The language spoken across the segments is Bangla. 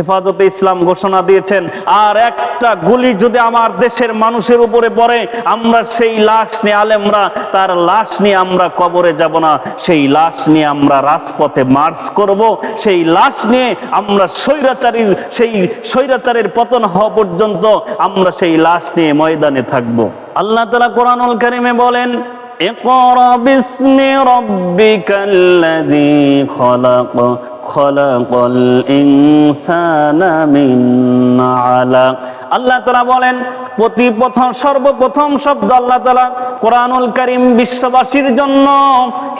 হেফাজতে ইসলাম ঘোষণা দিয়েছেন, আর একটা গুলি যদি আমার দেশের মানুষের উপরে পড়ে, আমরা সেই লাশ নিয়ে আলেমরা, তার লাশ নিয়ে আমরা কবরে যাব না। সেই লাশ নিয়ে আমরা রাজপথে মার্চ করব। সেই লাশ নিয়ে আমরা স্বৈরাচারীর, সেই স্বৈরাচারের পতন হওয়া পর্যন্ত আমরা সেই লাশ নিয়ে ময়দানে থাকব। আল্লাহ তালা কোরআনুল কারিমে বলেন اقرأ باسم ربك الذي خلق خلق الإنسان من علق আল্লাহ তালা বলেন প্রতি প্রথম সর্বপ্রথম শব্দ আল্লাহ তালা কোরআনুল করিম বিশ্ববাসীর জন্য,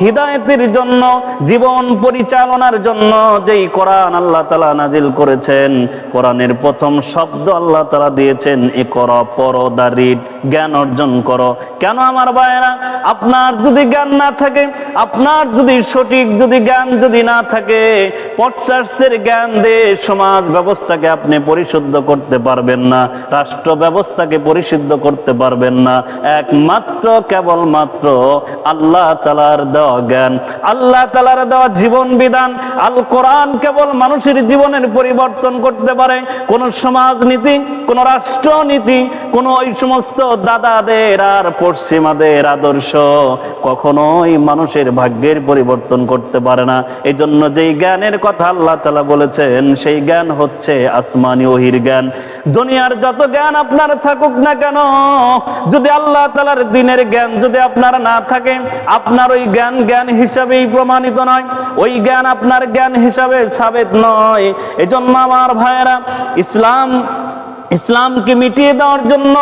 হৃদায়তের জন্য, জীবন পরিচালনার জন্য যেই কোরআন আল্লাহ তালা নাজিল করেছেন। কোরআনের প্রথম শব্দ আল্লাহ তালা দিয়েছেন এ কর পরদারির জ্ঞান অর্জন করো। কেন আমার ভাইয়েরা? আপনার যদি জ্ঞান না থাকে, আপনার যদি সঠিক যদি জ্ঞান যদি না থাকে পশ্চাশের জ্ঞান দিয়ে সমাজ ব্যবস্থাকে আপনি পরিশুদ্ধ করতে পারবেন না। রাষ্ট্র ব্যবস্থাকে পরিশুদ্ধ করতে পারবেন না। একমাত্র, কেবলমাত্র আল্লাহ তালার দেওয়া জ্ঞান। আল্লাহ তালার দেওয়া জীবন বিধান। আল কোরআন কেবল মানুষের জীবনের পরিবর্তন করতে পারে। কোন সমাজনীতি, কোন রাষ্ট্রনীতি, কোন ওই সমস্ত দাদাদের আর পশ্চিমাদের আদর্শ কখনোই মানুষের ভাগ্যের পরিবর্তন করতে পারে না। এই জন্য যেই জ্ঞানের কথা আল্লাহ তালা বলেছেন, সেই জ্ঞান হচ্ছে আসমানি ওহির জ্ঞান। দুনিয়ার যত জ্ঞান আপনার থাকুক না কেন, যদি আল্লাহ তালার দিনের জ্ঞান যদি আপনার না থাকে, আপনার ওই জ্ঞান জ্ঞান হিসাবেই প্রমাণিত নয়, ওই জ্ঞান আপনার জ্ঞান হিসাবে সাবেত নয়। এজন্য আমার ভাইয়েরা, ইসলাম ইসলামকে মিটিয়ে দেওয়ার জন্য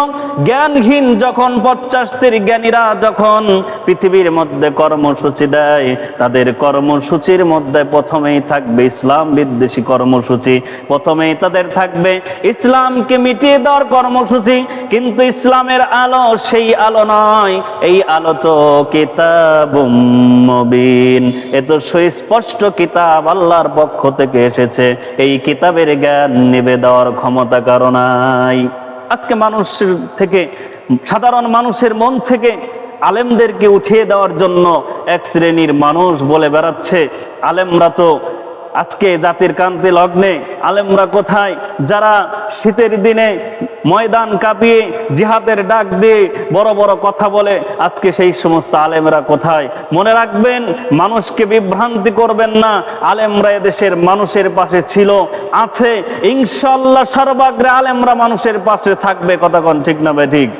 জ্ঞানহীন যখন পশ্চাস্তের জ্ঞানীরা যখন পৃথিবীর মধ্যে কর্মসূচি দেয়, তাদের কর্মসূচির মধ্যে প্রথমেই থাকবে ইসলাম বিদ্বেষী কর্মসূচি। প্রথমেই তাদের থাকবে ইসলামকে মিটিয়ে দেওয়ার কর্মসূচি, কিন্তু ইসলামের আলো সেই আলো নয়। এই আলো তো কিতাব মবিন। এ তো সুস্পষ্ট কিতাব আল্লাহর পক্ষ থেকে এসেছে। এই কিতাবের জ্ঞান নিবে দেওয়ার ক্ষমতা কারণ নাই। আজকে মানুষের থেকে, সাধারণ মানুষের মন থেকে আলেমদেরকে উঠিয়ে দেওয়ার জন্য এক শ্রেণির মানুষ বলে বেড়াচ্ছে। আলেমরা তো আজকে জাতির কান্তি লগ্নে আলেমরা কোথায়? যারা শীতের দিনে ময়দান কাঁপিয়ে জিহাদের ডাক দিয়ে বড় বড় কথা বলে, আজকে সেই সমস্ত আলেমরা কোথায়? মনে রাখবেন, মানুষকে বিভ্রান্তি করবেন না, আলেমরা এদেশের মানুষের পাশে ছিল, আছে। ইনশাল্লাহ সর্বাগ্রে আলেমরা মানুষের পাশে থাকবে, কথা কোন ঠিক না ঠিক?